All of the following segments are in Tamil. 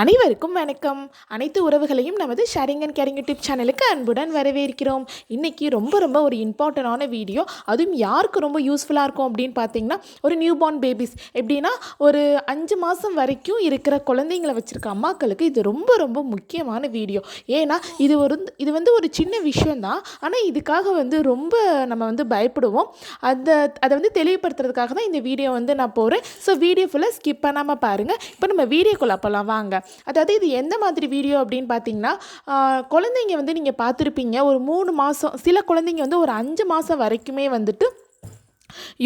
அனைவருக்கும் வணக்கம். அனைத்து உறவுகளையும் நமது ஷேரிங் அண்ட் கேரிங் யூடியூப் சேனலுக்கு அன்புடன் வரவேற்கிறோம். இன்றைக்கி ரொம்ப ரொம்ப ஒரு இம்பார்ட்டண்டான வீடியோ அதுவும் யாருக்கு ரொம்ப யூஸ்ஃபுல்லாக இருக்கும் அப்படின்னு பார்த்தீங்கன்னா ஒரு நியூ பார்ன் பேபிஸ் எப்படின்னா ஒரு அஞ்சு மாதம் வரைக்கும் இருக்கிற குழந்தைங்களை வச்சுருக்க அம்மாக்களுக்கு இது ரொம்ப ரொம்ப முக்கியமான வீடியோ ஏன்னா இது ஒரு இது வந்து ஒரு சின்ன விஷயந்தான் ஆனால் இதுக்காக வந்து ரொம்ப நம்ம வந்து பயப்படுவோம். அந்த அதை வந்து தெளிவுபடுத்துறதுக்காக தான் இந்த வீடியோ வந்து நான் போகிறேன் ஸோ வீடியோ ஃபுல்லாக ஸ்கிப் பண்ணாமல் பாருங்கள் இப்போ நம்ம வீடியோக்குள்ளே அப்போல்லாம் வாங்க. அதாவது இது எந்த மாதிரி வீடியோ அப்படின்னு பார்த்தீங்கன்னா குழந்தைங்க வந்து நீங்கள் பார்த்துருப்பீங்க ஒரு மூணு மாதம் சில குழந்தைங்க வந்து ஒரு அஞ்சு மாதம் வரைக்குமே வந்துட்டு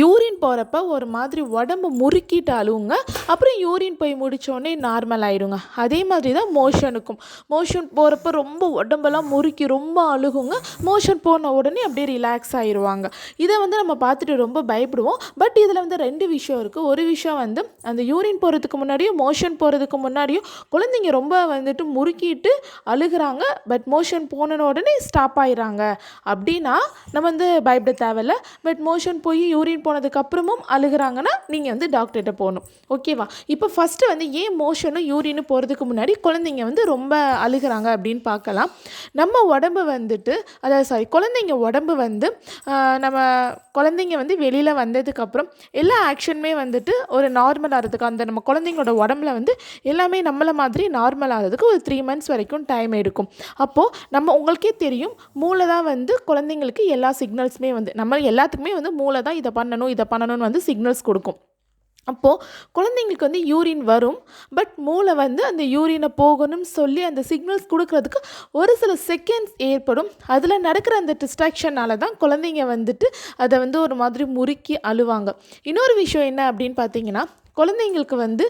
யூரின் போகிறப்ப ஒரு மாதிரி உடம்பு முறுக்கிட்டு அழுவுங்க அப்புறம் யூரின் போய் முடித்தோடனே நார்மல் ஆகிடுங்க அதே மாதிரி தான் மோஷனுக்கும் மோஷன் போகிறப்ப ரொம்ப உடம்பெல்லாம் முறுக்கி ரொம்ப அழுகுங்க. மோஷன் போன உடனே அப்படியே ரிலாக்ஸ் ஆயிடுவாங்க இதை வந்து நம்ம பார்த்துட்டு ரொம்ப பயப்படுவோம். பட் இதில் வந்து ரெண்டு விஷயம் இருக்குது ஒரு விஷயம் வந்து அந்த யூரின் போகிறதுக்கு முன்னாடியும் மோஷன் போகிறதுக்கு முன்னாடியும் குழந்தைங்க ரொம்ப வந்துட்டு முறுக்கிட்டு அழுகுறாங்க. பட் மோஷன் போன உடனே ஸ்டாப் ஆயிடுறாங்க. அப்படின்னா நம்ம வந்து பயப்பட தேவையில்ல. பட் மோஷன் போய் யூரின் போனதுக்கு அப்புறமும் அழுகுறாங்கன்னா நீங்கள் வந்து டாக்டர்கிட்ட போகணும். ஓகேவா இப்போ ஃபஸ்ட்டு வந்து ஏன் மோஷனும் யூரினும் போகிறதுக்கு முன்னாடி குழந்தைங்க வந்து ரொம்ப அழுகுறாங்க அப்படின்னு பார்க்கலாம். நம்ம உடம்பு வந்துட்டு அதாவது சாரி குழந்தைங்க உடம்பு வந்து நம்ம குழந்தைங்க வந்து வெளியில் வந்ததுக்கப்புறம் எல்லா ஆக்ஷனுமே வந்துட்டு ஒரு நார்மல் ஆகிறதுக்கு அந்த நம்ம குழந்தைங்களோட உடம்புல வந்து எல்லாமே நம்மளை மாதிரி நார்மல் ஆகிறதுக்கு ஒரு த்ரீ மந்த்ஸ் வரைக்கும் டைம் எடுக்கும். அப்போது நம்ம உங்களுக்கே தெரியும் மூளை தான் வந்து குழந்தைங்களுக்கு எல்லா சிக்னல்ஸுமே வந்து நம்ம எல்லாத்துக்குமே வந்து மூளை தான் இதை இதை பண்ணணும் இதை பண்ணணும்னு வந்து சிக்னல்ஸ் கொடுக்கும். அப்போது குழந்தைங்களுக்கு வந்து யூரின் வரும். பட் மூளை வந்து அந்த யூரினை போகணும்னு சொல்லி அந்த சிக்னல்ஸ் கொடுக்கறதுக்கு ஒரு சில செகண்ட்ஸ் ஏற்படும். அதில் நடக்கிற அந்த டிஸ்ட்ராக்ஷனால தான் குழந்தைங்க வந்துட்டு அதை வந்து ஒரு மாதிரி முறுக்கி அழுவாங்க. இன்னொரு விஷயம் என்ன அப்படின்னு பார்த்தீங்கன்னா குழந்தைங்களுக்கு வந்து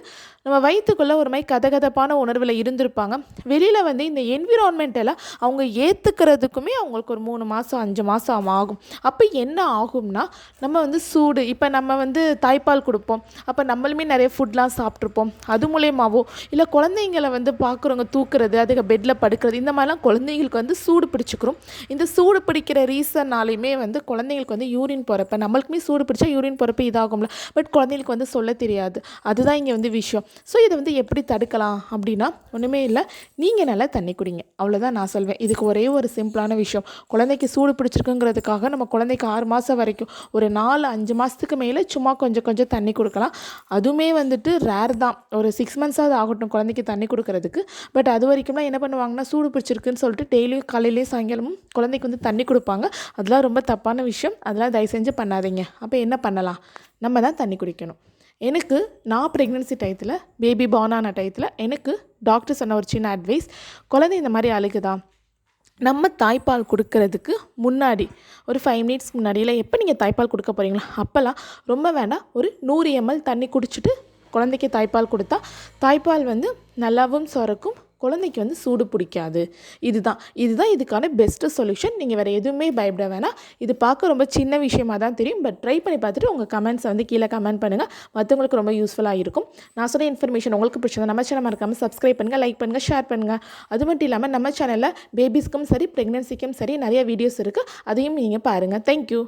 நம்ம வயிற்றுக்குள்ளே ஒரு மாதிரி கதகதப்பான உணர்வில் இருந்திருப்பாங்க. வெளியில் வந்து இந்த என்விரான்மெண்ட் எல்லாம் அவங்க ஏற்றுக்கிறதுக்குமே அவங்களுக்கு ஒரு மூணு மாதம் அஞ்சு மாதம் ஆகும். அப்போ என்ன ஆகும்னா நம்ம வந்து சூடு இப்போ நம்ம வந்து தாய்ப்பால் கொடுப்போம். அப்போ நம்மளுமே நிறைய ஃபுட்லாம் சாப்பிட்ருப்போம் அது மூலயமாவோ இல்லை குழந்தைங்களை வந்து பார்க்குறவங்க தூக்குறது அதுக்கு பெட்டில் படுக்கிறது இந்த மாதிரிலாம் குழந்தைங்களுக்கு வந்து சூடு பிடிச்சிக்கிறோம். இந்த சூடு பிடிக்கிற ரீசன்னாலையுமே வந்து குழந்தைங்களுக்கு வந்து யூரின் போகிறப்ப நம்மளுக்குமே சூடு பிடிச்சா யூரின் போகிறப்ப இதாகும்ல. பட் குழந்தைங்களுக்கு வந்து சொல்ல தெரியாது. அதுதான் இங்கே வந்து விஷயம். ஸோ இதை வந்து எப்படி தடுக்கலாம் அப்படின்னா ஒன்றுமே இல்லை. நீங்கள் நல்லா தண்ணி குடிங்க. அவ்வளோதான் நான் சொல்வேன். இதுக்கு ஒரே ஒரு சிம்பிளான விஷயம். குழந்தைக்கு சூடு பிடிச்சிருக்குங்கிறதுக்காக நம்ம குழந்தைக்கு ஆறு மாதம் வரைக்கும் ஒரு நாலு அஞ்சு மாதத்துக்கு மேலே சும்மா கொஞ்சம் கொஞ்சம் தண்ணி கொடுக்கலாம். அதுவுமே வந்துட்டு ரேர் தான். ஒரு சிக்ஸ் மந்த்ஸாவது ஆகட்டும் குழந்தைக்கு தண்ணி கொடுக்கறதுக்கு. பட் அது வரைக்கும்லாம் என்ன பண்ணுவாங்கன்னா சூடு பிடிச்சிருக்குன்னு சொல்லிட்டு டெய்லியும் காலையிலேயும் சாயங்காலமும் குழந்தைக்கு வந்து தண்ணி கொடுப்பாங்க. அதெல்லாம் ரொம்ப தப்பான விஷயம். அதெல்லாம் தயவு செஞ்சு பண்ணாதீங்க. அப்போ என்ன பண்ணலாம்? நம்ம தான் தண்ணி குடிக்கணும். எனக்கு நான் ப்ரெக்னென்சி டயத்தில் பேபி பார்ன் ஆன டயத்தில் எனக்கு டாக்டர் சொன்ன ஒரு சின்ன அட்வைஸ் குழந்தை இந்த மாதிரி அழுகுதா? நம்ம தாய்ப்பால் கொடுக்கறதுக்கு முன்னாடி ஒரு ஃபைவ் மினிட்ஸ் முன்னாடியில் எப்போ நீங்கள் தாய்ப்பால் கொடுக்க போகிறீங்களா அப்போல்லாம் ரொம்ப வேண்டாம் ஒரு நூறு எம்எல் தண்ணி குடிச்சிட்டு குழந்தைக்கு தாய்ப்பால் கொடுத்தா தாய்ப்பால் வந்து நல்லாவும் சுரக்கும் குழந்தைக்கு வந்து சூடு பிடிக்காது. இதுதான். இதுதான் இதுக்கான பெஸ்ட்டு சொல்யூஷன் நீங்கள் வேறு எதுவுமே பயப்பட வேணாம். இது பார்க்க ரொம்ப சின்ன விஷயமா தான் தெரியும். பட் ட்ரை பண்ணி பார்த்துட்டு உங்கள் கமெண்ட்ஸை வந்து கீழே கமெண்ட் பண்ணுங்கள் மற்றவங்களுக்கு ரொம்ப யூஸ்ஃபுல்லாக இருக்கும். நான் சொன்ன இன்ஃபர்மேஷன் உங்களுக்கு பிடிச்சது நம்ம சேனல் மறக்காமல் சப்ஸ்கிரைப் பண்ணுங்கள் லைக் பண்ணுங்கள் ஷேர் பண்ணுங்கள் அது மட்டும் இல்லாமல் நம்ம சேனலில் பேபிஸ்க்கும் சரி ப்ரெக்னென்சிக்கும் சரி நிறைய வீடியோஸ் இருக்குது அதையும் நீங்கள் பாருங்கள் தேங்க்யூ